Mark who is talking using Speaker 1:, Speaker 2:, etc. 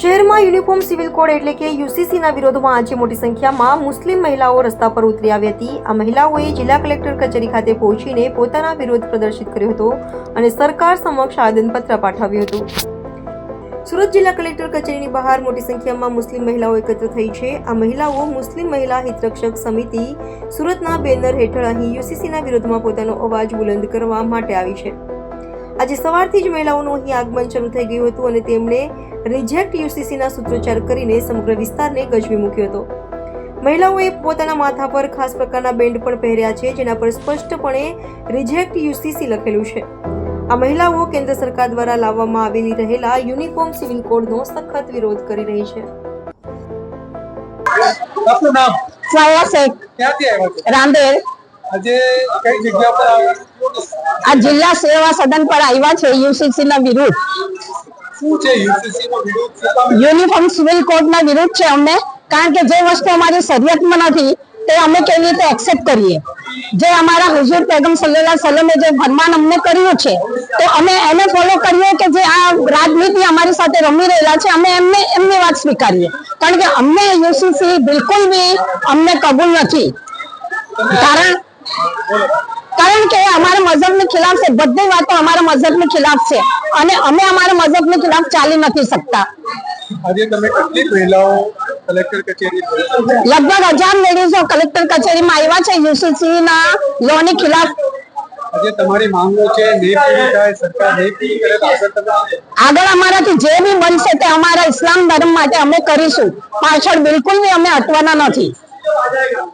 Speaker 1: શહેરમાં uniform civil code એટલે કે યુસીસીના વિરોધમાં આજે મોટી સંખ્યામાં મુસ્લિમ મહિલાઓ રસ્તા પર ઉતરી આવી હતી. આ મહિલાઓએ જિલ્લા કલેક્ટર કચેરી ખાતે પહોંચીને પોતાના વિરોધ પ્રદર્શિત કર્યો હતો અને સરકાર સમક્ષ આવેદનપત્ર પાઠવ્યું હતું. સુરત જિલ્લા કલેક્ટર કચેરીની બહાર મોટી સંખ્યામાં મુસ્લિમ મહિલાઓ એકત્ર થઈ છે. આ મહિલાઓ મુસ્લિમ મહિલા હિતરક્ષક સમિતિ સુરતના બેનર હેઠળ અહીં યુસીસીના વિરોધમાં પોતાનો અવાજ બુલંદ કરવા માટે આવી છે. આજે સવારથી જ મહિલાઓનું અહીં આગમન શરૂ થઈ ગયું હતું અને તેમણે રિજેક્ટ યુસીસીના સૂત્રોચ્ચાર કરીને સમગ્ર વિસ્તારને ગજવી મૂક્યો હતો. મહિલાઓએ પોતાના માથા પર ખાસ પ્રકારના બેન્ડ પણ પહેર્યા છે જેના પર સ્પષ્ટપણે રિજેક્ટ યુસીસી લખેલું છે. આ મહિલાઓ કેન્દ્ર સરકાર દ્વારા લાવવામાં આવેલી રહેલા યુનિફોર્મ સિવિલ કોડનો સખત વિરોધ કરી રહી છે.
Speaker 2: આપનું નામ? ક્યાંથી આવ્યા છો?
Speaker 3: રાંદેર. આ જિલ્લા સેવા સદન પર આવ્યા છે યુસીસી ના વિરુદ્ધ. યુનિફોર્મ સિવિલ કોડ ના વિરુદ્ધ છે અમને કારણ કે જે વસ્તુ અમારી શરીયતમાં નથી તે અમે કેવી રીતે એક્સેપ્ટ કરીએ? જે અમારા હુઝુર પેગમ સલ્લેલા સલમે જે ફરમાન અમને કર્યું છે તો અમે એને ફોલો કરીએ કે જે આ રાજનીતિ અમારી સાથે રમી રહેલા છે અમે એમને એમની વાત સ્વીકારીએ. કારણ કે અમને યુસીસી બિલકુલ બી અમને કબૂલ નથી. કારણ કારણ કે અમારા મઝહબની ખિલાફ છે. બધી વાતો અમારા મઝહબની ખિલાફ છે. અને અમે અમારા મઝહબની ખિલાફ ચાલી નથી શકતા.
Speaker 2: આજે તમે કેટલી મહિલાઓ કલેક્ટર કચેરી
Speaker 3: લગભગ હજાર લેડીઝો કલેક્ટર કચેરીમાં આવ્યા છે. યુસીસી ના લો ની ખિલાફ.
Speaker 2: આજે તમારી માંગો છે નહીં પૂરી થાય સરકાર નહીં પૂરી કરે આગળ તમે
Speaker 3: આગળ અમારાથી જે બી બનશે તે અમારા ઇસ્લામ ધર્મ માટે અમે કરીશું. પાછળ બિલકુલ બી અમે હટવાના નથી.